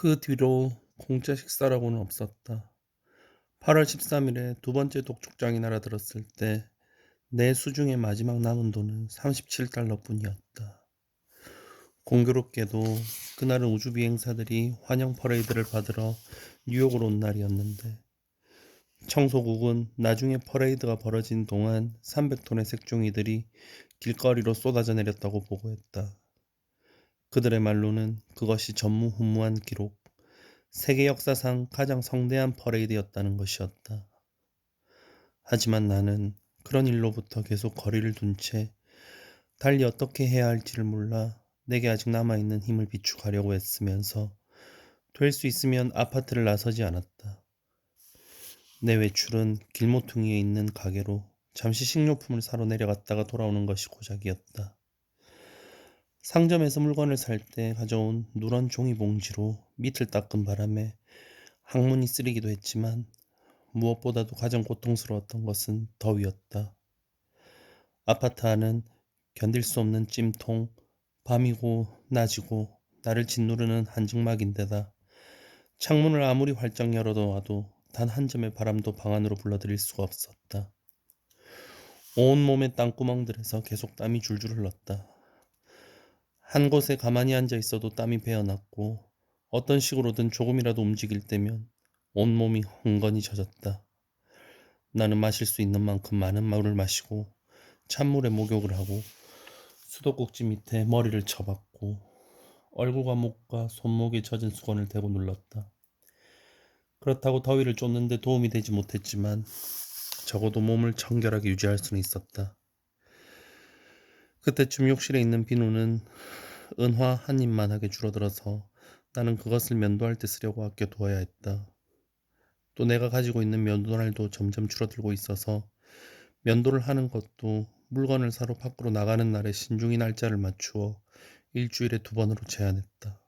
그 뒤로 공짜 식사라고는 없었다. 8월 13일에 두 번째 독촉장이 날아들었을 때 내 수중에 마지막 남은 돈은 37달러 뿐이었다. 공교롭게도 그날은 우주 비행사들이 환영 퍼레이드를 받으러 뉴욕으로 온 날이었는데 청소국은 나중에 퍼레이드가 벌어진 동안 300톤의 색종이들이 길거리로 쏟아져 내렸다고 보고했다. 그들의 말로는 그것이 전무후무한 기록, 세계 역사상 가장 성대한 퍼레이드였다는 것이었다. 하지만 나는 그런 일로부터 계속 거리를 둔 채 달리 어떻게 해야 할지를 몰라 내게 아직 남아있는 힘을 비축하려고 애쓰면서 될 수 있으면 아파트를 나서지 않았다. 내 외출은 길모퉁이에 있는 가게로 잠시 식료품을 사러 내려갔다가 돌아오는 것이 고작이었다. 상점에서 물건을 살 때 가져온 누런 종이 봉지로 밑을 닦은 바람에 항문이 쓰리기도 했지만 무엇보다도 가장 고통스러웠던 것은 더위였다. 아파트 안은 견딜 수 없는 찜통, 밤이고 낮이고 나를 짓누르는 한증막인데다 창문을 아무리 활짝 열어놓아도 단 한 점의 바람도 방 안으로 불러들일 수가 없었다. 온 몸의 땅구멍들에서 계속 땀이 줄줄 흘렀다. 한 곳에 가만히 앉아 있어도 땀이 배어났고 어떤 식으로든 조금이라도 움직일 때면 온몸이 흥건히 젖었다. 나는 마실 수 있는 만큼 많은 물을 마시고 찬물에 목욕을 하고 수도꼭지 밑에 머리를 쳐박고 얼굴과 목과 손목에 젖은 수건을 대고 눌렀다. 그렇다고 더위를 쫓는데 도움이 되지 못했지만 적어도 몸을 청결하게 유지할 수는 있었다. 그때쯤 욕실에 있는 비누는 은화 한 입만 하게 줄어들어서 나는 그것을 면도할 때 쓰려고 아껴 두어야 했다. 또 내가 가지고 있는 면도날도 점점 줄어들고 있어서 면도를 하는 것도 물건을 사러 밖으로 나가는 날에 신중히 날짜를 맞추어 일주일에 두 번으로 제한했다.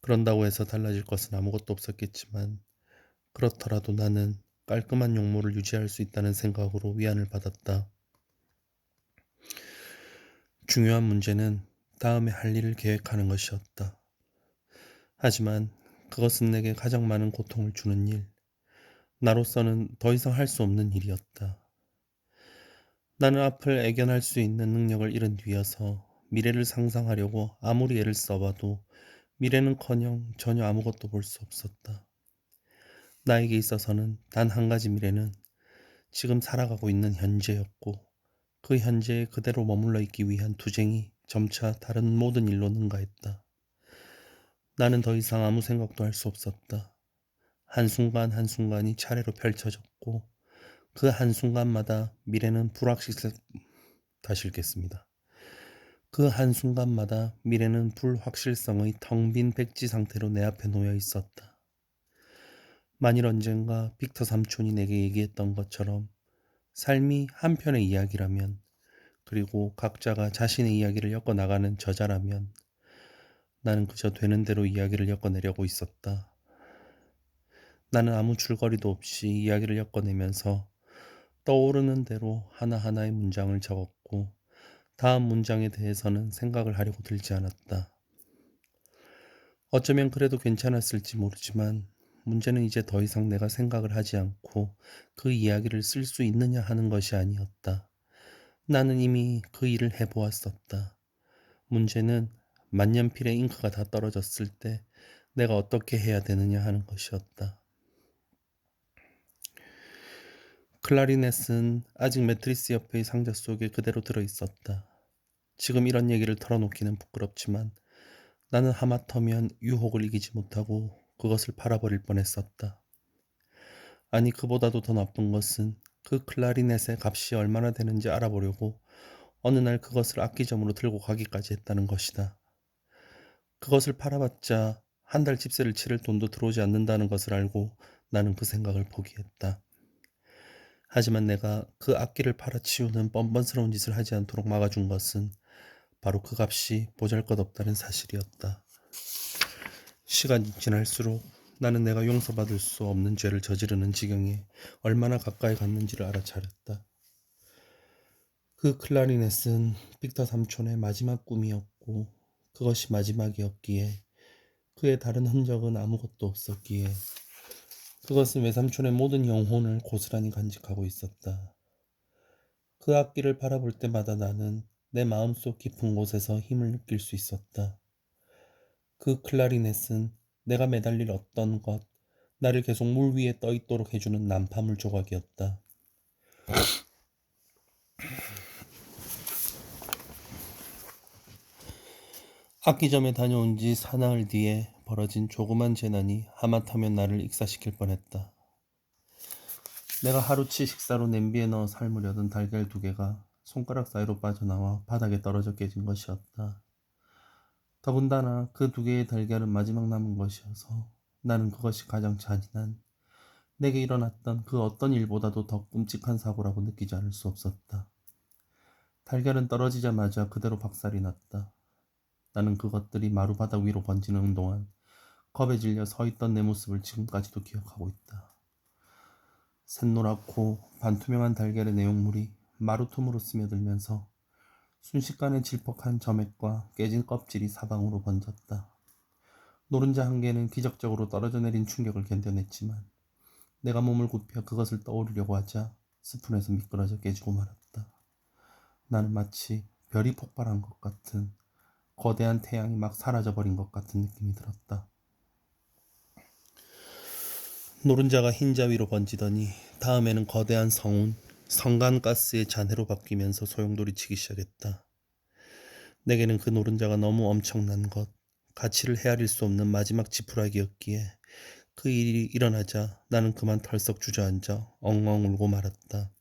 그런다고 해서 달라질 것은 아무것도 없었겠지만 그렇더라도 나는 깔끔한 용모를 유지할 수 있다는 생각으로 위안을 받았다. 중요한 문제는 다음에 할 일을 계획하는 것이었다. 하지만 그것은 내게 가장 많은 고통을 주는 일, 나로서는 더 이상 할 수 없는 일이었다. 나는 앞을 애견할 수 있는 능력을 잃은 뒤여서 미래를 상상하려고 아무리 애를 써봐도 미래는커녕 전혀 아무것도 볼 수 없었다. 나에게 있어서는 단 한 가지 미래는 지금 살아가고 있는 현재였고 그 현재에 그대로 머물러 있기 위한 투쟁이 점차 다른 모든 일로 능가했다. 나는 더 이상 아무 생각도 할 수 없었다. 한순간 한순간이 차례로 펼쳐졌고 그 한순간마다 미래는 불확실 다시 읽겠습니다. 그 한순간마다 미래는 불확실성의 텅 빈 백지 상태로 내 앞에 놓여 있었다. 만일 언젠가 빅터 삼촌이 내게 얘기했던 것처럼 삶이 한 편의 이야기라면 그리고 각자가 자신의 이야기를 엮어 나가는 저자라면 나는 그저 되는 대로 이야기를 엮어내려고 있었다. 나는 아무 줄거리도 없이 이야기를 엮어내면서 떠오르는 대로 하나하나의 문장을 적었고 다음 문장에 대해서는 생각을 하려고 들지 않았다. 어쩌면 그래도 괜찮았을지 모르지만 문제는 이제 더 이상 내가 생각을 하지 않고 그 이야기를 쓸 수 있느냐 하는 것이 아니었다. 나는 이미 그 일을 해보았었다. 문제는 만년필의 잉크가 다 떨어졌을 때 내가 어떻게 해야 되느냐 하는 것이었다. 클라리넷은 아직 매트리스 옆의 상자 속에 그대로 들어 있었다. 지금 이런 얘기를 털어놓기는 부끄럽지만 나는 하마터면 유혹을 이기지 못하고 그것을 팔아버릴 뻔했었다. 아니 그보다도 더 나쁜 것은 그 클라리넷의 값이 얼마나 되는지 알아보려고 어느 날 그것을 악기점으로 들고 가기까지 했다는 것이다. 그것을 팔아봤자 한 달 집세를 치를 돈도 들어오지 않는다는 것을 알고 나는 그 생각을 포기했다. 하지만 내가 그 악기를 팔아치우는 뻔뻔스러운 짓을 하지 않도록 막아준 것은 바로 그 값이 보잘것없다는 사실이었다. 시간이 지날수록 나는 내가 용서받을 수 없는 죄를 저지르는 지경에 얼마나 가까이 갔는지를 알아차렸다. 그 클라리넷은 빅터 삼촌의 마지막 꿈이었고 그것이 마지막이었기에 그의 다른 흔적은 아무것도 없었기에 그것은 외삼촌의 모든 영혼을 고스란히 간직하고 있었다. 그 악기를 바라볼 때마다 나는 내 마음속 깊은 곳에서 힘을 느낄 수 있었다. 그 클라리넷은 내가 매달릴 어떤 것, 나를 계속 물 위에 떠 있도록 해주는 난파물 조각이었다. 악기점에 다녀온 지 사나흘 뒤에 벌어진 조그만 재난이 하마터면 나를 익사시킬 뻔했다. 내가 하루치 식사로 냄비에 넣어 삶으려던 달걀 두 개가 손가락 사이로 빠져나와 바닥에 떨어져 깨진 것이었다. 더군다나 그 두 개의 달걀은 마지막 남은 것이어서 나는 그것이 가장 잔인한 내게 일어났던 그 어떤 일보다도 더 끔찍한 사고라고 느끼지 않을 수 없었다. 달걀은 떨어지자마자 그대로 박살이 났다. 나는 그것들이 마루바닥 위로 번지는 동안 겁에 질려 서 있던 내 모습을 지금까지도 기억하고 있다. 샛노랗고 반투명한 달걀의 내용물이 마루틈으로 스며들면서 순식간에 질퍽한 점액과 깨진 껍질이 사방으로 번졌다. 노른자 한 개는 기적적으로 떨어져 내린 충격을 견뎌냈지만 내가 몸을 굽혀 그것을 떠오르려고 하자 스푼에서 미끄러져 깨지고 말았다. 나는 마치 별이 폭발한 것 같은 거대한 태양이 막 사라져버린 것 같은 느낌이 들었다. 노른자가 흰자 위로 번지더니 다음에는 거대한 성운, 성간가스의 잔해로 바뀌면서 소용돌이 치기 시작했다. 내게는 그 노른자가 너무 엄청난 것, 가치를 헤아릴 수 없는 마지막 지푸라기였기에 그 일이 일어나자 나는 그만 털썩 주저앉아 엉엉 울고 말았다.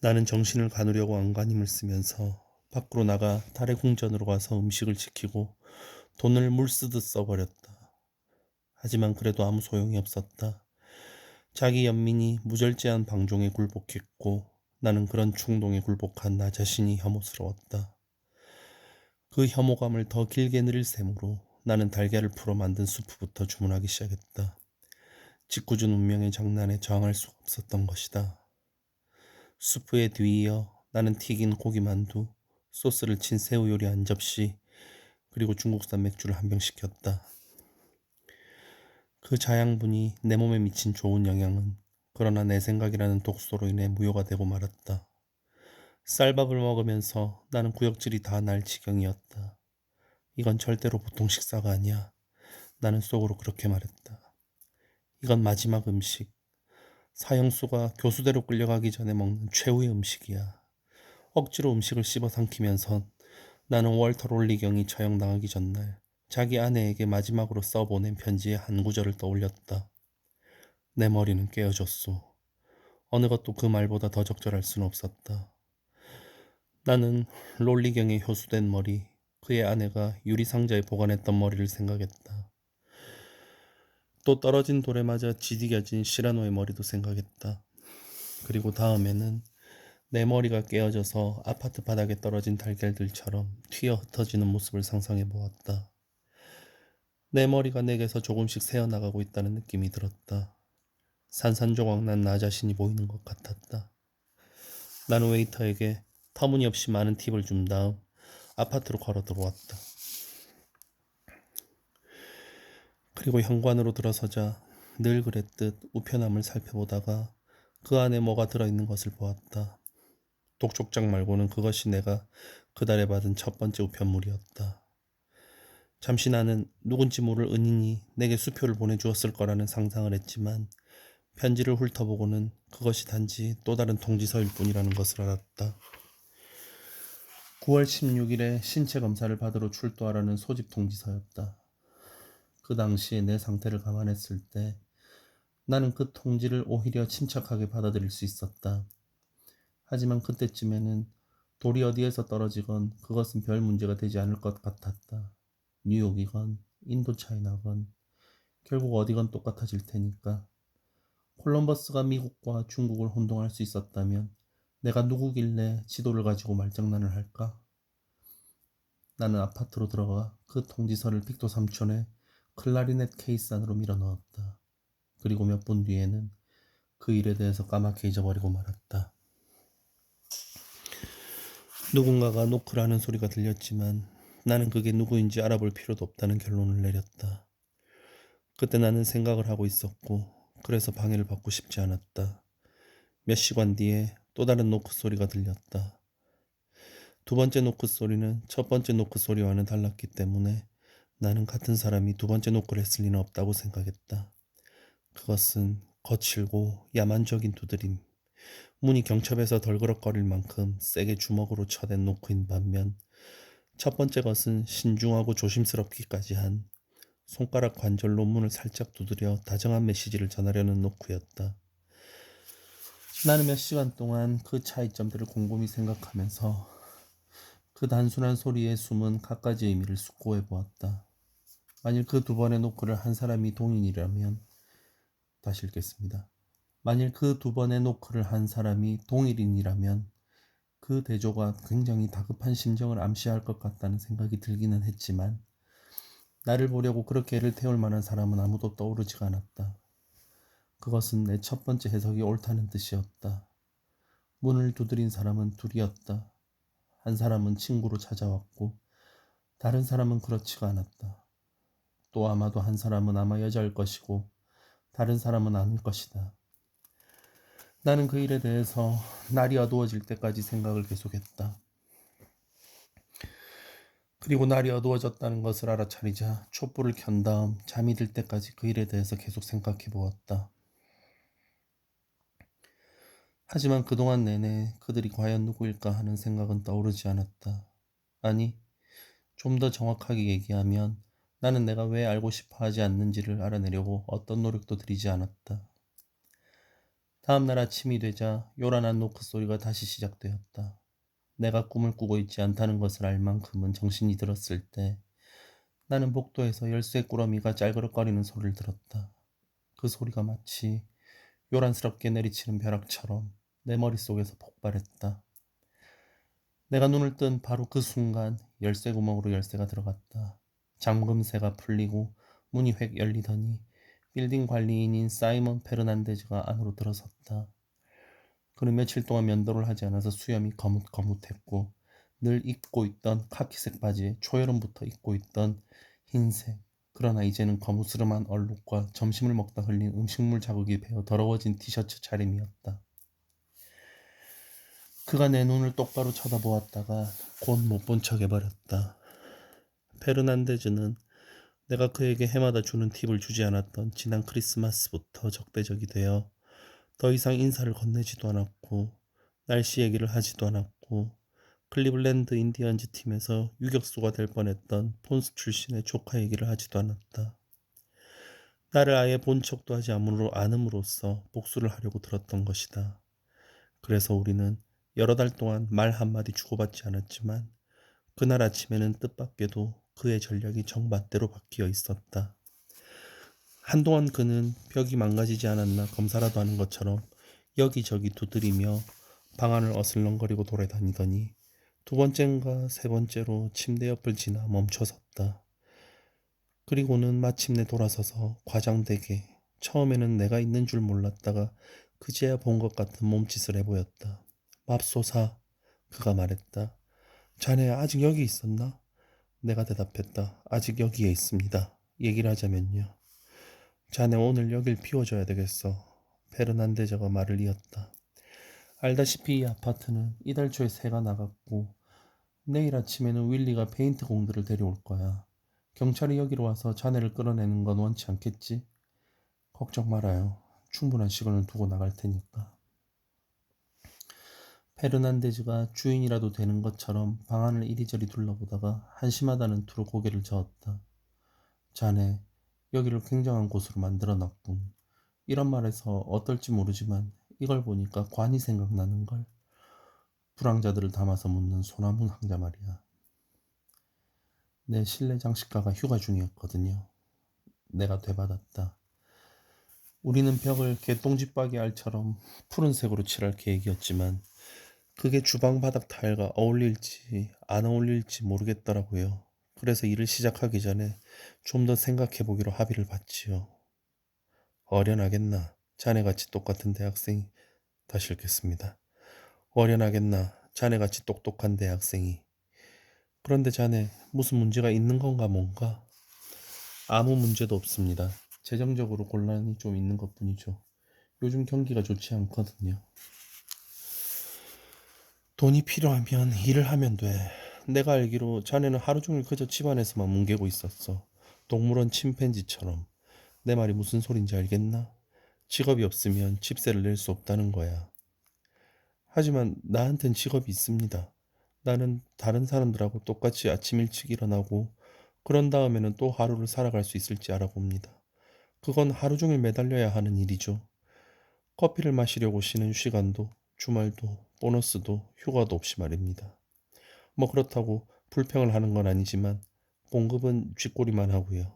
나는 정신을 가누려고 안간힘을 쓰면서 밖으로 나가 달의 궁전으로 가서 음식을 지키고 돈을 물 쓰듯 써버렸다. 하지만 그래도 아무 소용이 없었다. 자기 연민이 무절제한 방종에 굴복했고 나는 그런 충동에 굴복한 나 자신이 혐오스러웠다. 그 혐오감을 더 길게 누릴 셈으로 나는 달걀을 풀어 만든 수프부터 주문하기 시작했다. 짓궂은 운명의 장난에 저항할 수 없었던 것이다. 수프에 뒤이어 나는 튀긴 고기만두, 소스를 친 새우 요리 한 접시, 그리고 중국산 맥주를 한 병 시켰다. 그 자양분이 내 몸에 미친 좋은 영향은 그러나 내 생각이라는 독소로 인해 무효가 되고 말았다. 쌀밥을 먹으면서 나는 구역질이 다 날 지경이었다. 이건 절대로 보통 식사가 아니야. 나는 속으로 그렇게 말했다. 이건 마지막 음식. 사형수가 교수대로 끌려가기 전에 먹는 최후의 음식이야. 억지로 음식을 씹어 삼키면서 나는 월터 롤리경이 처형당하기 전날 자기 아내에게 마지막으로 써보낸 편지의 한 구절을 떠올렸다. 내 머리는 깨어졌소. 어느 것도 그 말보다 더 적절할 수는 없었다. 나는 롤리경의 효수된 머리, 그의 아내가 유리상자에 보관했던 머리를 생각했다. 또 떨어진 돌에 맞아 지디겨진 시라노의 머리도 생각했다. 그리고 다음에는 내 머리가 깨어져서 아파트 바닥에 떨어진 달걀들처럼 튀어 흩어지는 모습을 상상해 보았다. 내 머리가 내게서 조금씩 새어나가고 있다는 느낌이 들었다. 산산조각 난 나 자신이 보이는 것 같았다. 나는 웨이터에게 터무니없이 많은 팁을 준 다음 아파트로 걸어 들어왔다. 그리고 현관으로 들어서자 늘 그랬듯 우편함을 살펴보다가 그 안에 뭐가 들어있는 것을 보았다. 독촉장 말고는 그것이 내가 그달에 받은 첫 번째 우편물이었다. 잠시 나는 누군지 모를 은인이 내게 수표를 보내주었을 거라는 상상을 했지만 편지를 훑어보고는 그것이 단지 또 다른 통지서일 뿐이라는 것을 알았다. 9월 16일에 신체 검사를 받으러 출두하라는 소집 통지서였다. 그 당시에 내 상태를 감안했을 때 나는 그 통지를 오히려 침착하게 받아들일 수 있었다. 하지만 그때쯤에는 돌이 어디에서 떨어지건 그것은 별 문제가 되지 않을 것 같았다. 뉴욕이건 인도차이나건 결국 어디건 똑같아질 테니까 콜럼버스가 미국과 중국을 혼동할 수 있었다면 내가 누구길래 지도를 가지고 말장난을 할까? 나는 아파트로 들어가 그 통지서를 빅토 삼촌의 클라리넷 케이스 안으로 밀어 넣었다. 그리고 몇 분 뒤에는 그 일에 대해서 까맣게 잊어버리고 말았다. 누군가가 노크라는 소리가 들렸지만 나는 그게 누구인지 알아볼 필요도 없다는 결론을 내렸다. 그때 나는 생각을 하고 있었고 그래서 방해를 받고 싶지 않았다. 몇 시간 뒤에 또 다른 노크 소리가 들렸다. 두 번째 노크 소리는 첫 번째 노크 소리와는 달랐기 때문에 나는 같은 사람이 두 번째 노크를 했을 리는 없다고 생각했다. 그것은 거칠고 야만적인 두드림. 문이 경첩에서 덜그럭거릴 만큼 세게 주먹으로 쳐댄 노크인 반면 첫 번째 것은 신중하고 조심스럽기까지 한 손가락 관절로 문을 살짝 두드려 다정한 메시지를 전하려는 노크였다. 나는 몇 시간 동안 그 차이점들을 곰곰이 생각하면서 그 단순한 소리에 숨은 갖가지 의미를 숙고해 보았다. 만일 그 두 번의 노크를 한 사람이 동인이라면 다시 읽겠습니다. 만일 그 두 번의 노크를 한 사람이 동일인이라면 그 대조가 굉장히 다급한 심정을 암시할 것 같다는 생각이 들기는 했지만 나를 보려고 그렇게 애를 태울 만한 사람은 아무도 떠오르지가 않았다. 그것은 내 첫 번째 해석이 옳다는 뜻이었다. 문을 두드린 사람은 둘이었다. 한 사람은 친구로 찾아왔고 다른 사람은 그렇지가 않았다. 또 아마도 한 사람은 아마 여자일 것이고 다른 사람은 아닐 것이다. 나는 그 일에 대해서 날이 어두워질 때까지 생각을 계속했다. 그리고 날이 어두워졌다는 것을 알아차리자 촛불을 켠 다음 잠이 들 때까지 그 일에 대해서 계속 생각해 보았다. 하지만 그동안 내내 그들이 과연 누구일까 하는 생각은 떠오르지 않았다. 아니, 좀 더 정확하게 얘기하면 나는 내가 왜 알고 싶어 하지 않는지를 알아내려고 어떤 노력도 들이지 않았다. 다음 날 아침이 되자 요란한 노크 소리가 다시 시작되었다. 내가 꿈을 꾸고 있지 않다는 것을 알 만큼은 정신이 들었을 때 나는 복도에서 열쇠 꾸러미가 짤그럭거리는 소리를 들었다. 그 소리가 마치 요란스럽게 내리치는 벼락처럼 내 머릿속에서 폭발했다. 내가 눈을 뜬 바로 그 순간 열쇠 구멍으로 열쇠가 들어갔다. 잠금새가 풀리고 문이 획 열리더니 빌딩 관리인인 사이먼 페르난데즈가 안으로 들어섰다. 그는 며칠 동안 면도를 하지 않아서 수염이 거뭇거뭇했고 늘 입고 있던 카키색 바지에 초여름부터 입고 있던 흰색 그러나 이제는 거무스름한 얼룩과 점심을 먹다 흘린 음식물 자국이 배어 더러워진 티셔츠 차림이었다. 그가 내 눈을 똑바로 쳐다보았다가 곧 못 본 척 해버렸다. 페르난데즈는 내가 그에게 해마다 주는 팁을 주지 않았던 지난 크리스마스부터 적대적이 되어 더 이상 인사를 건네지도 않았고 날씨 얘기를 하지도 않았고 클리블랜드 인디언즈 팀에서 유격수가 될 뻔했던 폰스 출신의 조카 얘기를 하지도 않았다. 나를 아예 본 척도 하지 않으므로 않음으로써 복수를 하려고 들었던 것이다. 그래서 우리는 여러 달 동안 말 한마디 주고받지 않았지만 그날 아침에는 뜻밖에도 그의 전략이 정반대로 바뀌어 있었다. 한동안 그는 벽이 망가지지 않았나 검사라도 하는 것처럼 여기저기 두드리며 방안을 어슬렁거리고 돌아다니더니 두 번째인가 세 번째로 침대 옆을 지나 멈춰섰다. 그리고는 마침내 돌아서서 과장되게 처음에는 내가 있는 줄 몰랐다가 그제야 본 것 같은 몸짓을 해보였다. 맙소사 그가 말했다. 자네 아직 여기 있었나? 내가 대답했다. 아직 여기에 있습니다. 얘기를 하자면요. 자네 오늘 여길 비워줘야 되겠어. 페르난데저가 말을 이었다. 알다시피 이 아파트는 이달 초에 새가 나갔고 내일 아침에는 윌리가 페인트 공들을 데려올 거야. 경찰이 여기로 와서 자네를 끌어내는 건 원치 않겠지? 걱정 말아요. 충분한 시간을 두고 나갈 테니까. 페르난데즈가 주인이라도 되는 것처럼 방안을 이리저리 둘러보다가 한심하다는 투로 고개를 저었다. 자네, 여기를 굉장한 곳으로 만들어 놨군. 이런 말에서 어떨지 모르지만 이걸 보니까 관이 생각나는걸. 불황자들을 담아서 묻는 소나무 상자 말이야. 내 실내 장식가가 휴가 중이었거든요. 내가 되받았다. 우리는 벽을 개똥집박이 알처럼 푸른색으로 칠할 계획이었지만 그게 주방 바닥 타일과 어울릴지 안 어울릴지 모르겠더라고요. 그래서 일을 시작하기 전에 좀 더 생각해 보기로 합의를 봤지요. 어련하겠나. 자네같이 똑같은 대학생이 다시 읽겠습니다. 어련하겠나. 자네같이 똑똑한 대학생이 그런데 자네 무슨 문제가 있는 건가 뭔가? 아무 문제도 없습니다. 재정적으로 곤란이 좀 있는 것 뿐이죠. 요즘 경기가 좋지 않거든요. 돈이 필요하면 일을 하면 돼. 내가 알기로 자네는 하루 종일 그저 집안에서만 뭉개고 있었어. 동물원 침팬지처럼. 내 말이 무슨 소린지 알겠나? 직업이 없으면 집세를 낼 수 없다는 거야. 하지만 나한텐 직업이 있습니다. 나는 다른 사람들하고 똑같이 아침 일찍 일어나고 그런 다음에는 또 하루를 살아갈 수 있을지 알아봅니다. 그건 하루 종일 매달려야 하는 일이죠. 커피를 마시려고 쉬는 시간도 주말도 보너스도 휴가도 없이 말입니다. 뭐 그렇다고 불평을 하는 건 아니지만 공급은 쥐꼬리만 하고요.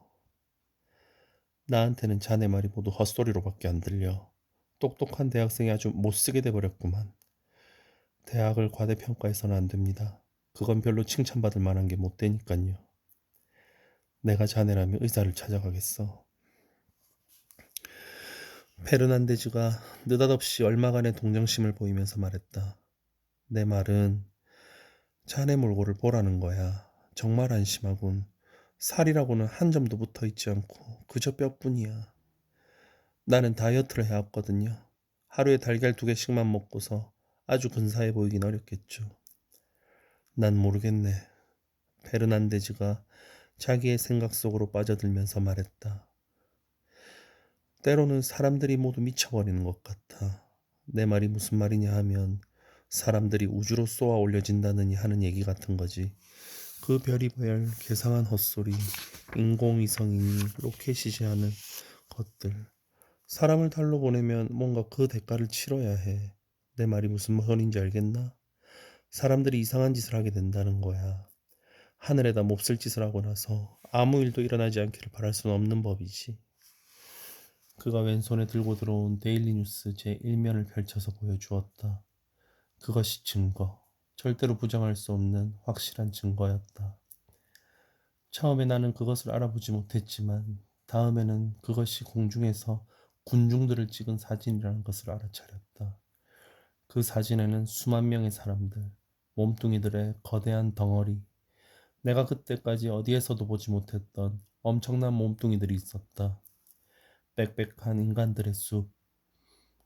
나한테는 자네 말이 모두 헛소리로밖에 안 들려. 똑똑한 대학생이 아주 못쓰게 돼버렸구만. 대학을 과대평가해서는 안 됩니다. 그건 별로 칭찬받을 만한 게 못 되니깐요. 내가 자네라면 의사를 찾아가겠어. 페르난데즈가 느닷없이 얼마간의 동정심을 보이면서 말했다. 내 말은 자네 몰골을 보라는 거야. 정말 안심하군. 살이라고는 한 점도 붙어 있지 않고 그저 뼈뿐이야. 나는 다이어트를 해왔거든요. 하루에 달걀 두 개씩만 먹고서 아주 근사해 보이긴 어렵겠죠. 난 모르겠네. 페르난데즈가 자기의 생각 속으로 빠져들면서 말했다. 때로는 사람들이 모두 미쳐버리는 것 같아. 내 말이 무슨 말이냐 하면 사람들이 우주로 쏘아 올려진다느니 하는 얘기 같은 거지. 그 별의별 괴상한 헛소리, 인공위성이니 로켓이지 하는 것들. 사람을 달로 보내면 뭔가 그 대가를 치러야 해. 내 말이 무슨 소린지 알겠나? 사람들이 이상한 짓을 하게 된다는 거야. 하늘에다 몹쓸 짓을 하고 나서 아무 일도 일어나지 않기를 바랄 수는 없는 법이지. 그가 왼손에 들고 들어온 데일리 뉴스 제 1면을 펼쳐서 보여주었다. 그것이 증거. 절대로 부정할 수 없는 확실한 증거였다. 처음에 나는 그것을 알아보지 못했지만 다음에는 그것이 공중에서 군중들을 찍은 사진이라는 것을 알아차렸다. 그 사진에는 수만 명의 사람들, 몸뚱이들의 거대한 덩어리, 내가 그때까지 어디에서도 보지 못했던 엄청난 몸뚱이들이 있었다. 빽빽한 인간들의 숲.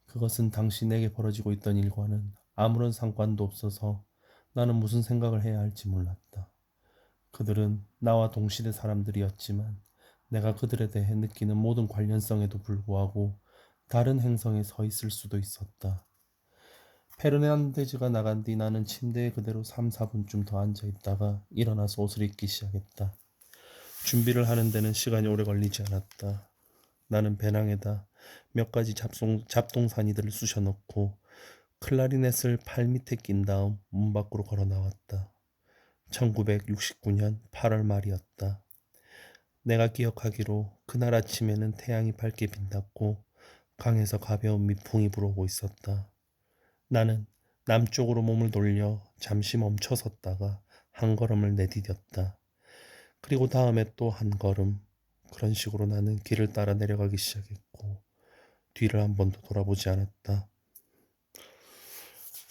그것은 당시 내게 벌어지고 있던 일과는 아무런 상관도 없어서 나는 무슨 생각을 해야 할지 몰랐다. 그들은 나와 동시대 사람들이었지만 내가 그들에 대해 느끼는 모든 관련성에도 불구하고 다른 행성에 서 있을 수도 있었다. 페르난데즈가 나간 뒤 나는 침대에 그대로 3, 4분쯤 더 앉아 있다가 일어나서 옷을 입기 시작했다. 준비를 하는 데는 시간이 오래 걸리지 않았다. 나는 배낭에다 몇 가지 잡송, 잡동사니들을 쑤셔 넣고 클라리넷을 팔 밑에 낀 다음 문 밖으로 걸어 나왔다. 1969년 8월 말이었다. 내가 기억하기로 그날 아침에는 태양이 밝게 빛났고 강에서 가벼운 미풍이 불어오고 있었다. 나는 남쪽으로 몸을 돌려 잠시 멈춰 섰다가 한 걸음을 내디뎠다. 그리고 다음에 또 한 걸음. 그런 식으로 나는 길을 따라 내려가기 시작했고 뒤를 한 번도 돌아보지 않았다.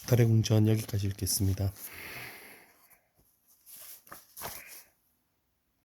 달의 궁전 여기까지 읽겠습니다.